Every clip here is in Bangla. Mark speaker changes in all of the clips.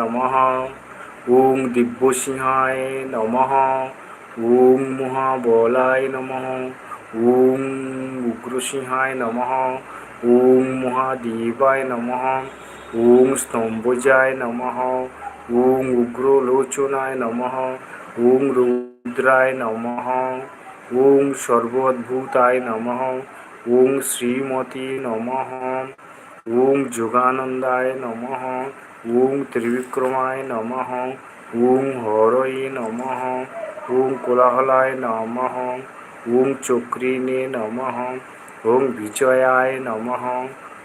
Speaker 1: নমঃ ওং দিব্যসিংহায় নমঃ ওং মহাবলায় নমঃ ওং উগ্রসিংহায় নমঃ ওং মহাদেবায় নমঃ ওং স্তম্ভজায় নমঃ ওং উগ্রলোচনায় নমঃ ওং রুদ্রায় নমঃ ওং সর্বদ্ভূতায় নমঃ ওং শ্রীমতী নমঃ ওং যোগানন্দায় নমঃ ওং ত্রিবিক্রমায় নমঃ ওং হরয়ে নমঃ ওং কোলাহলায় নমঃ ওং চক্রিণে নমঃ ওং বিজয়ায় নমঃ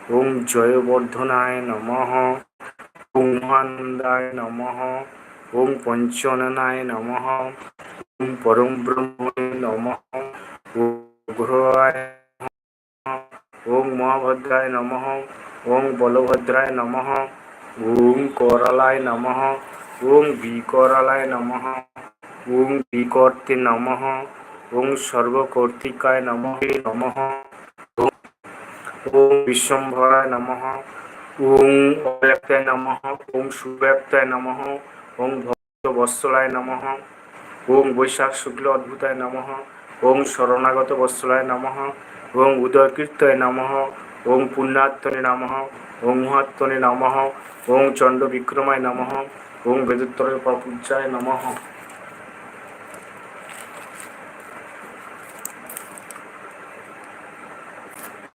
Speaker 1: ওং জয়বর্ধনায় নমঃ ওং মহানন্দায় নমঃ ওং পঞ্চননায় নমঃ ওং পরম ব্রহ্মণে নমঃ ওং গ্রহায় ওং মহাভদ্রায় নমঃ ওং বলভদ্রায় নমঃ ওং করলায় নমঃ ওং বিকরালায় নমঃ ওং বিকর্তে নমঃ ওং সর্বকর্তিকায় নমঃ নমঃ ওং বিশ্বম্ভরায় নমঃ ওং অব্যক্তায় নমঃ ওং সুব্যক্তায় নমঃ ওং ভক্তবৎসলায় নমঃ ওং বৈশাখ শুক্ল অদ্ভুতায় নমঃ ওং শরণাগত বৎসলায় নমঃ ওং উদয়কীর্তয় নমঃ ওং পুণ্যাত্মনে নাম ওং মহাত্মনে নাম ওং চণ্ড বিক্রমায় নমঃ ওং বেদোত্তর পূজায় নমঃ।